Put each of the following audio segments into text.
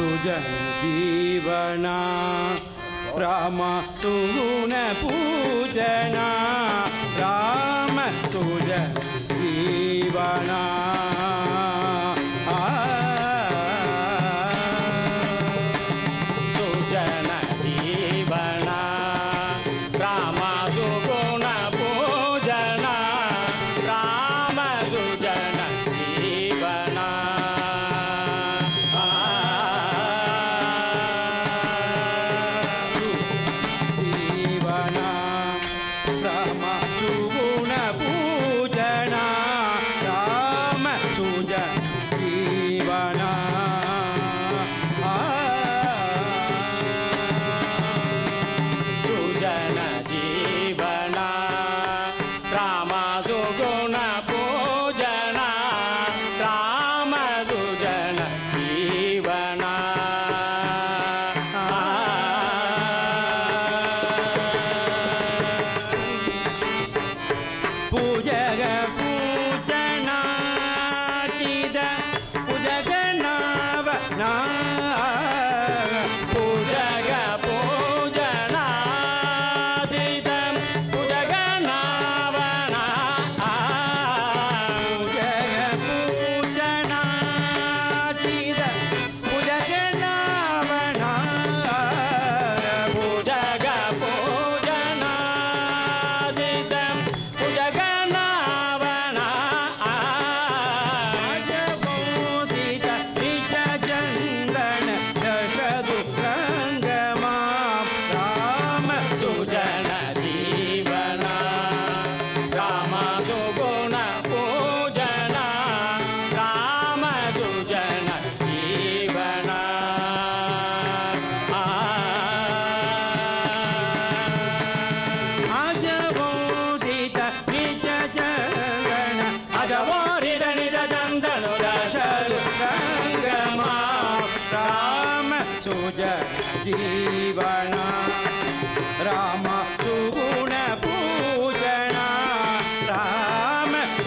सुजन जीवना राम तुन पूजना राम तुझ जीवना।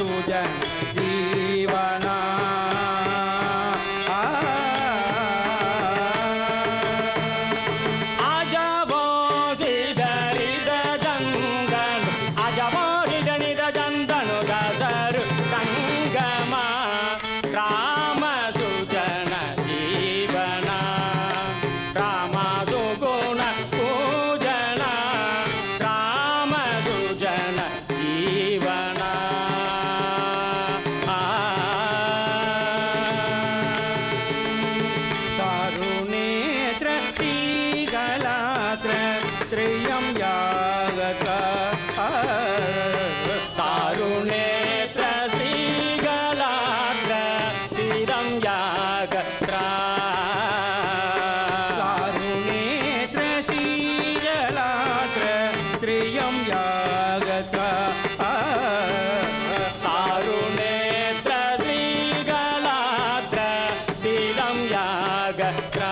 suya. Y Yeah.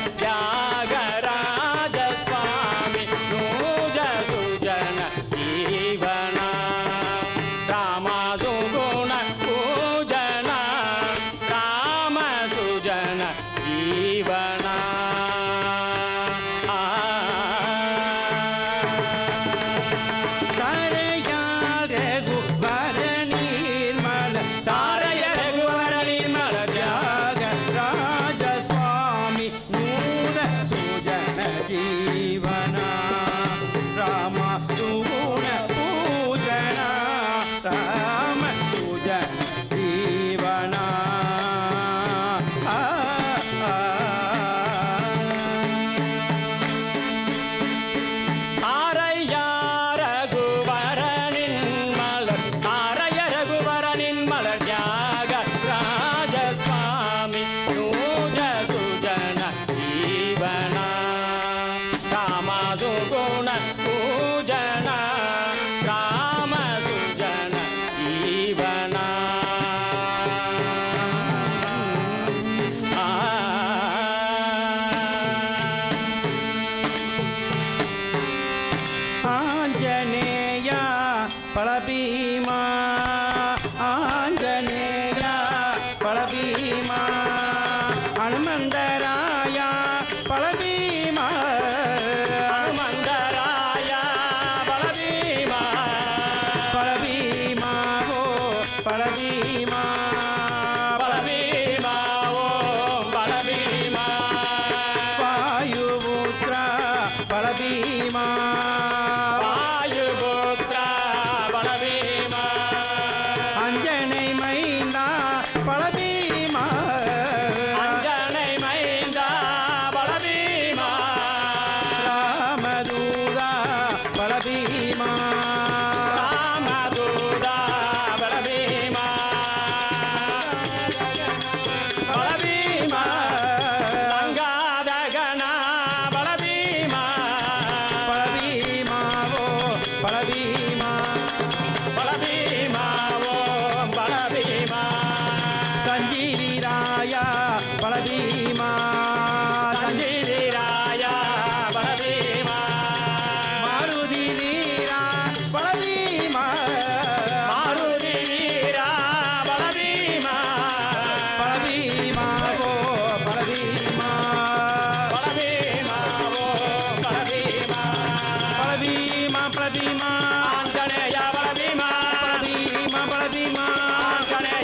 Yeah. की சுகுண பூஜனா ராம சுஜன ஜீவனா ஆஞ்சநேயா பழபீ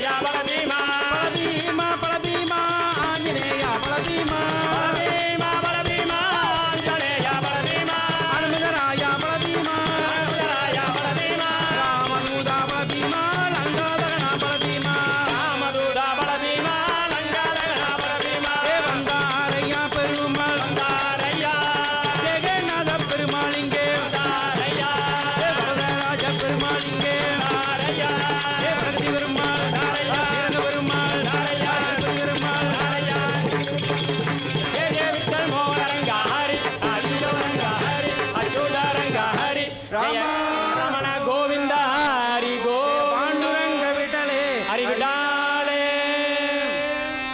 yeah, yeah.